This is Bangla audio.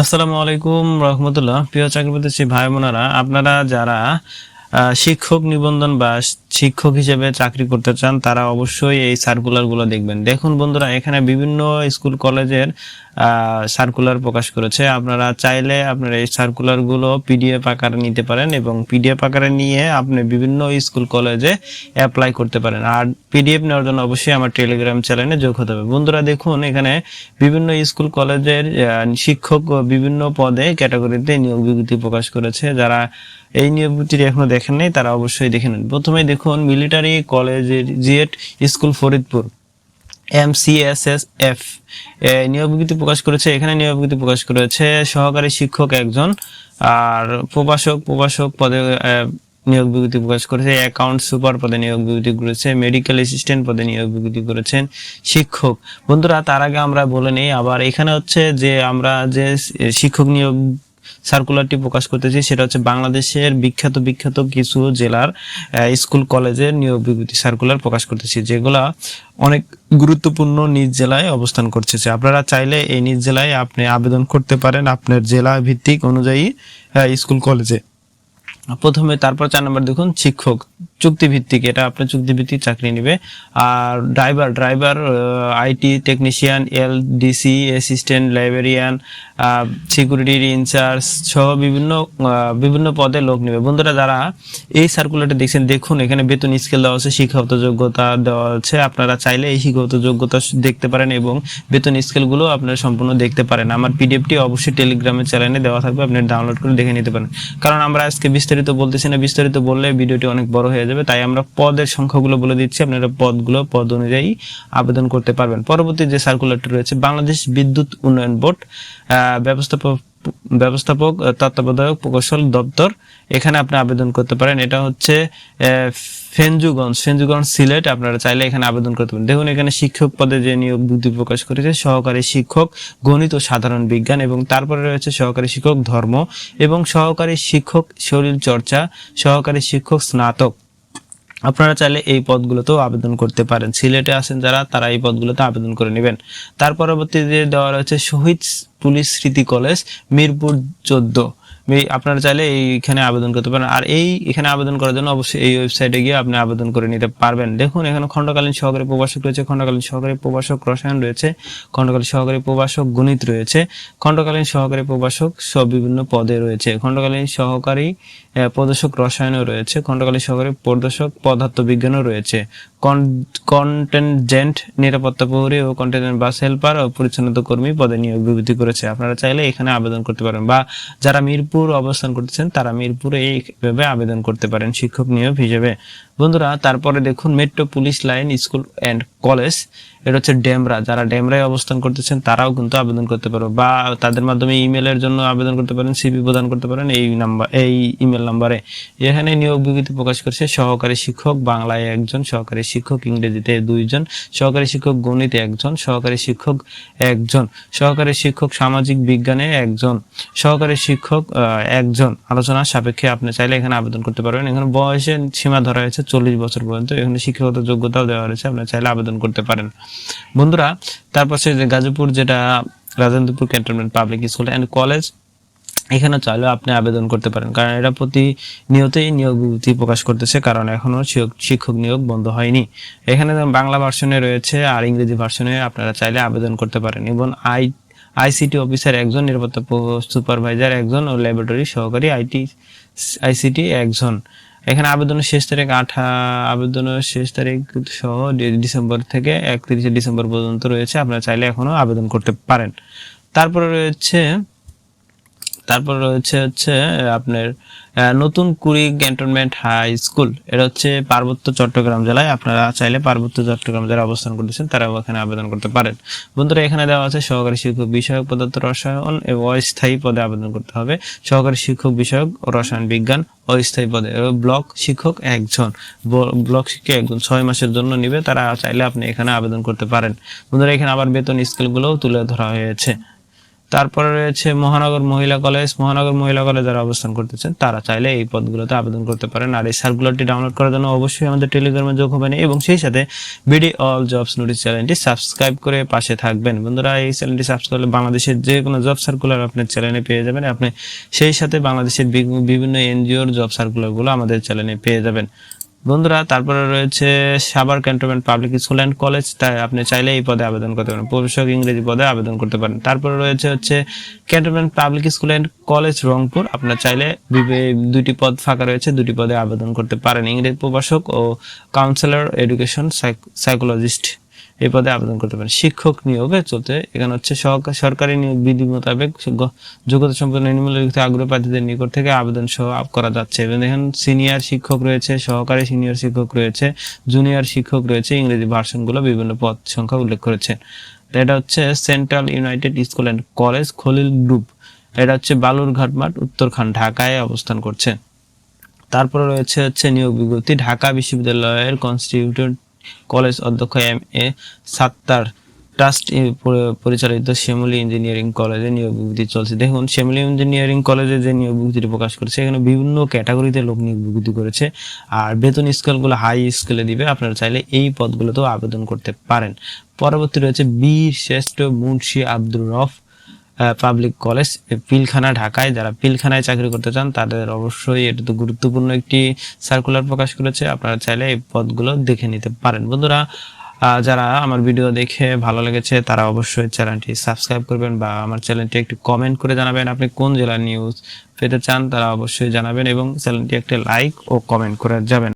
আসসালামু আলাইকুম রহমতুল্লাহ। প্রিয় চাকরি প্রত্যাশী ভাই বোনেরা আপনারা যারা শিক্ষক নিবন্ধন বা শিক্ষক হিসেবে চাকরি করতে চান, তারা অবশ্যই এই সার্কুলারগুলো দেখবেন। দেখুন বন্ধুরা, এখানে বিভিন্ন স্কুল কলেজের সার্কুলার প্রকাশ করেছে। আপনারা চাইলে আপনারা এই সার্কুলারগুলো পিডিএফ আকারে নিতে পারেন এবং পিডিএফ আকারে নিয়ে আপনি বিভিন্ন স্কুল কলেজে অ্যাপ্লাই করতে পারেন। আর পিডিএফ নেওয়ার জন্য অবশ্যই আমার টেলিগ্রাম চ্যানেলে যোগ হতে হবে। বন্ধুরা, দেখুন, এখানে বিভিন্ন স্কুল কলেজের শিক্ষক বিভিন্ন পদে ক্যাটাগরিতে নিয়োগ বিজ্ঞপ্তি প্রকাশ করেছে। যারা এই বিজ্ঞপ্তিটি এখনও দেখেন নাই, তারা অবশ্যই দেখে নেন। প্রথমে দেখুন মিলিটারি কলেজের জিএট স্কুল ফরিদপুর এমসিএসএসএফ নিয়োগ বিজ্ঞপ্তি প্রকাশ করেছে, এখানে নিয়োগ প্রকাশ করেছে, সহকারী শিক্ষক একজন, আর প্রভাষক প্রভাষক পদে নিয়োগ বিজ্ঞপ্তি প্রকাশ করেছে অ্যাকাউন্ট সুপার পদে নিয়োগ বিজ্ঞপ্তি করেছে মেডিকেল অ্যাসিস্ট্যান্ট পদে নিয়োগ বিজ্ঞপ্তি করেছেন শিক্ষক। বন্ধুরা, তার আগে আমরা বলে নেই, আবার এখানে হচ্ছে যে আমরা যে শিক্ষক নিয়োগ সার্কুলারটি প্রকাশ করতেছি, সেটা হচ্ছে বাংলাদেশের বিখ্যাত বিখ্যাত কিছু জেলার স্কুল, কলেজের নিয়োগ বিভূতি সার্কুলার প্রকাশ করতেছি, যেগুলা অনেক গুরুত্বপূর্ণ নিজ জেলায় অবস্থান করতেছে। আপনারা চাইলে এই নিজ জেলায় আপনি আবেদন করতে পারেন আপনার জেলা ভিত্তিক অনুযায়ী স্কুল, কলেজে। প্রথমে তারপর চার নম্বর দেখুন, শিক্ষক চুক্তি ভিত্তিক এটা আপনার চুক্তি ভিত্তিক চাকরি নেবে। আর driver driver IT technician L DC assistant librarian সিকিউরিটির ইনচার্জ সহ বিভিন্ন বিভিন্ন পদে লোক নেবে। বন্ধুরা, যারা এই সার্কুলারটা দেখছেন, দেখুন, এখানে বেতন স্কেল দেওয়া আছে, শিক্ষাগত যোগ্যতা দেওয়া আছে। আপনারা চাইলে এই শিক্ষাগত যোগ্যতা দেখতে পারেন এবং বেতন স্কেলগুলো আপনারা সম্পূর্ণ দেখতে পারেন। আমার পিডিএফটি অবশ্যই টেলিগ্রামের চ্যানেলে দেওয়া থাকবে, আপনি ডাউনলোড করে দেখে নিতে পারেন। কারণ আমরা আজকে বিস্তারিত বলতেছি না, বিস্তারিত বললে ভিডিওটি অনেক বড় হয়ে যাবে, তাই আমরা পদের সংখ্যাগুলো বলে দিচ্ছি, আপনারা পদগুলো, পদ অনুযায়ী আবেদন করতে পারবেন। পরবর্তী যে সার্কুলারটি রয়েছে, বাংলাদেশ বিদ্যুৎ উন্নয়ন বোর্ড ব্যবস্থাপক ব্যবস্থাপক তত্ত্বাবধায়ক, প্রকৌশল দপ্তর, এখানে আপনি আবেদন করতে পারেন। এটা হচ্ছে ফেঞ্জুগঞ্জ ফেঞ্জুগঞ্জ সিলেট, আপনারা চাইলে এখানে আবেদন করতে পারেন। দেখুন, এখানে শিক্ষক পদে যে নিয়োগ বিজ্ঞপ্তি প্রকাশ করেছে, সহকারী শিক্ষক, গণিত ও সাধারণ বিজ্ঞান, এবং তারপরে রয়েছে সহকারী শিক্ষক ধর্ম, এবং সহকারী শিক্ষক শরীর চর্চা সহকারী শিক্ষক স্নাতক। আপনারা চাইলে এই পদগুলোতেও আবেদন করতে পারেন। সিলেটে আছেন যারা, তারা এই পদগুলোতে আবেদন করে নেবেন। তার পরবর্তীতে দেওয়া রয়েছে শহীদ পুলিশ স্মৃতি কলেজ, মিরপুর চোদ্দ। আপনারা চাইলে এইখানে আবেদন করতে পারেন। আর এই এখানে আবেদন করার জন্য অবশ্যই এই ওয়েবসাইটে গিয়ে আপনি আবেদন করে নিতে পারবেন। দেখুন, এখানে খণ্ডকালীন সহকারী প্রভাষক রয়েছে, খণ্ডকালীন সহকারী প্রভাষক রসায়ন রয়েছে, খণ্ডকালীন সহকারী প্রভাষক গণিত রয়েছে, খণ্ডকালীন সহকারী প্রভাষক সব বিভিন্ন পদে রয়েছে। খণ্ডকালীন সহকারী প্রদর্শক রসায়নও রয়েছে, খণ্ডকালী সাগরে প্রদর্শক পদার্থবিজ্ঞানও রয়েছে। কন্টেনজেন্ট নিরাপত্তা প্রহরী ও কন্টেনজেন্ট বাস হেল্পার ও পরিচ্ছন্নতা কর্মী পদে নিয়োগ বিবৃতি করেছে। আপনারা চাইলে এখানে আবেদন করতে পারেন বা যারা মিরপুর অবস্থান করতেছেন, তারা মিরপুরে এইভাবে আবেদন করতে পারেন শিক্ষক নিয়োগ হিসেবে। বন্ধুরা, তারপরে দেখুন metro police line school and college এটা হচ্ছে ডেমরা। যারা ডেমরায় অবস্থান করতেছেন, তারাও কিন্তু আবেদন করতে পারবে বা তাদের মাধ্যমে ইমেলের জন্য আবেদন করতে পারেন সিভি প্রদান করতে পারেন এই নাম্বার এই ইমেল নাম্বারে এখানে নিয়োগ বিজ্ঞপ্তি প্রকাশ করেছে, সহকারী শিক্ষক বাংলায় একজন, সহকারী শিক্ষক ইংরেজিতে দুইজন, সহকারী শিক্ষক গণিতে একজন, সহকারী শিক্ষক একজন, সহকারী শিক্ষক সামাজিক বিজ্ঞানে একজন, সহকারী শিক্ষক একজন। আলোচনার সাপেক্ষে আপনি চাইলে এখানে আবেদন করতে পারবেন। এখানে বয়সের সীমা ধরা হয়েছে চল্লিশ বছর পর্যন্ত এখানে শিক্ষাগত যোগ্যতাও দেওয়া হয়েছে আপনি চাইলে আবেদন করতে পারেন। বন্ধুরা, তারপর সে গাজীপুর যেটা Rajendrapur cantonment public school and college, এখানে চাইলেও আপনি আবেদন করতে পারেন, কারণ এটা প্রতি নিয়তেই নিয়োগ বিজ্ঞপ্তি প্রকাশ করতেছে, কারণ এখনও শিক্ষক- শিক্ষক নিয়োগ বন্ধ হয়নি। এখানে বাংলা ভার্সনে রয়েছে আর ইংরেজি ভার্সনে আপনারা চাইলে আবেদন করতে পারেন, এবং আই, আইসিটি অফিসার একজন নিরাপত্তা সুপারভাইজার, একজন ও ল্যাবরেটরি সহকারী আইটি, আইসিটি একজন। এখানে আবেদনের শেষ তারিখ আঠা, আবেদনের শেষ তারিখ সহ ডিসেম্বর থেকে একত্রিশে ডিসেম্বর পর্যন্ত রয়েছে। আপনারা চাইলে এখনও আবেদন করতে পারেন। তারপরে রয়েছে তারপর রয়েছে হচ্ছে আপনার নতুন কুড়ি ক্যান্টনমেন্ট হাই স্কুল। এটা হচ্ছে পার্বত্য চট্টগ্রাম জেলায়। আপনারা চাইলে পার্বত্য চট্টগ্রাম জেলায় অবস্থান করতেছেন তারাও এখানে আবেদন করতে পারেন। বন্ধুরা, এখানে দেওয়া আছে সহকারী শিক্ষক বিষয়ক পদার্থ রসায়ন এবং অস্থায়ী পদে আবেদন করতে হবে। সহকারী শিক্ষক বিষয়ক রসায়ন বিজ্ঞান, অস্থায়ী পদে ব্লক শিক্ষক একজন। ব্লক শিক্ষক একজন, ছয় মাসের জন্য নিবে। তারা চাইলে আপনি এখানে আবেদন করতে পারেন। বন্ধুরা, এখানে আবার বেতন স্কেলগুলোও তুলে ধরা হয়েছে। তারপরে রয়েছে মহানগর মহিলা কলেজ। মহানগর মহিলা কলেজ যারা অবস্থান করতেছেন, তারা চাইলে এই পদগুলোতে আবেদন করতে পারেন। আর এই সার্কুলারটি ডাউনলোড করার জন্য অবশ্যই আমাদের টেলিগ্রামে যোগ হবেন এবং সেই সাথে বিডি অল জবস নোটিস চ্যানেলটি সাবস্ক্রাইব করে পাশে থাকবেন। বন্ধুরা, এই চ্যানেলটি সাবস্ক্রাইব করলে বাংলাদেশের যে কোনো জব সার্কুলার আপনার চ্যানেলে পেয়ে যাবেন। আপনি সেই সাথে বাংলাদেশের বিভিন্ন এনজিওর জব সার্কুলারগুলো আমাদের চ্যানেলে পেয়ে যাবেন। বন্ধুরা, তারপরে রয়েছে Savar cantonment public school and college. তাই আপনি চাইলে এই পদে আবেদন করতে পারেন। প্রবেশক ইংরেজি পদে আবেদন করতে পারেন। তারপরে রয়েছে হচ্ছে cantonment public school and college Rangpur. আপনার চাইলে দুটি পদ ফাঁকা রয়েছে দুটি পদে আবেদন করতে পারেন। ইংরেজি প্রভাষক ও কাউন্সিলর এডুকেশন সাইকোলজিস্ট এই পদে আবেদন করতে পারেন। শিক্ষক নিয়োগে চলতে এখানে হচ্ছে সরকারি নিয়োগ বিধি মোতাবেক যোগ্যতা সম্পন্ন নিম্নলিখিত আগ্রহ প্রার্থীদের নিকট থেকে আবেদন সহ করা যাচ্ছে। এবং দেখেন সিনিয়র শিক্ষক রয়েছে, সহকারী সিনিয়র শিক্ষক রয়েছে, জুনিয়র শিক্ষক রয়েছে, ইংরেজি ভার্সনগুলো বিভিন্ন পদ সংখ্যা উল্লেখ করেছে তো এটা হচ্ছে central united school and college Khalil group. এটা হচ্ছে বালুরঘাট মাঠ, উত্তরখান ঢাকায় অবস্থান করছে। তারপরে রয়েছে হচ্ছে নিয়োগ বিজ্ঞপ্তি। ঢাকা বিশ্ববিদ্যালয়ের কনস্টিটিউটেন্ট কলেজ অধ্যক্ষ এম এ সাত্তার। ট্রাস্ট পরিচালিত শ্যামলী ইঞ্জিনিয়ারিং কলেজে নিয়োগ বিজ্ঞপ্তি চলছে। দেখুন, শ্যামলী ইঞ্জিনিয়ারিং কলেজে যে নিয়োগ বিজ্ঞপ্তিটি প্রকাশ করেছে, এখানে বিভিন্ন ক্যাটাগরিতে লোক নিয়োগ বিজ্ঞপ্তি করেছে। আর বেতন স্কেলগুলো হাই স্কেলে দিবে, আপনারা চাইলে এই পদগুলোতেও আবেদন করতে পারেন। পরবর্তী রয়েছে বীর শ্রেষ্ঠ মুন্সি আব্দুর রফ পাবলিক কলেজ পিলখানা, ঢাকায় যারা পিলখানায় চাকরি করতে চান, তাদের অবশ্যই এটা তো গুরুত্বপূর্ণ একটি সার্কুলার প্রকাশ করেছে। আপনারা চাইলে এই পদগুলো দেখে নিতে পারেন। বন্ধুরা যারা আমার ভিডিও দেখে ভালো লেগেছে, তারা অবশ্যই চ্যানেলটি সাবস্ক্রাইব করবেন বা আমার চ্যানেলটি একটু কমেন্ট করে জানাবেন আপনি কোন জেলার নিউজ পেতে চান, তারা অবশ্যই জানাবেন এবং চ্যানেলটি একটা লাইক ও কমেন্ট করে যাবেন।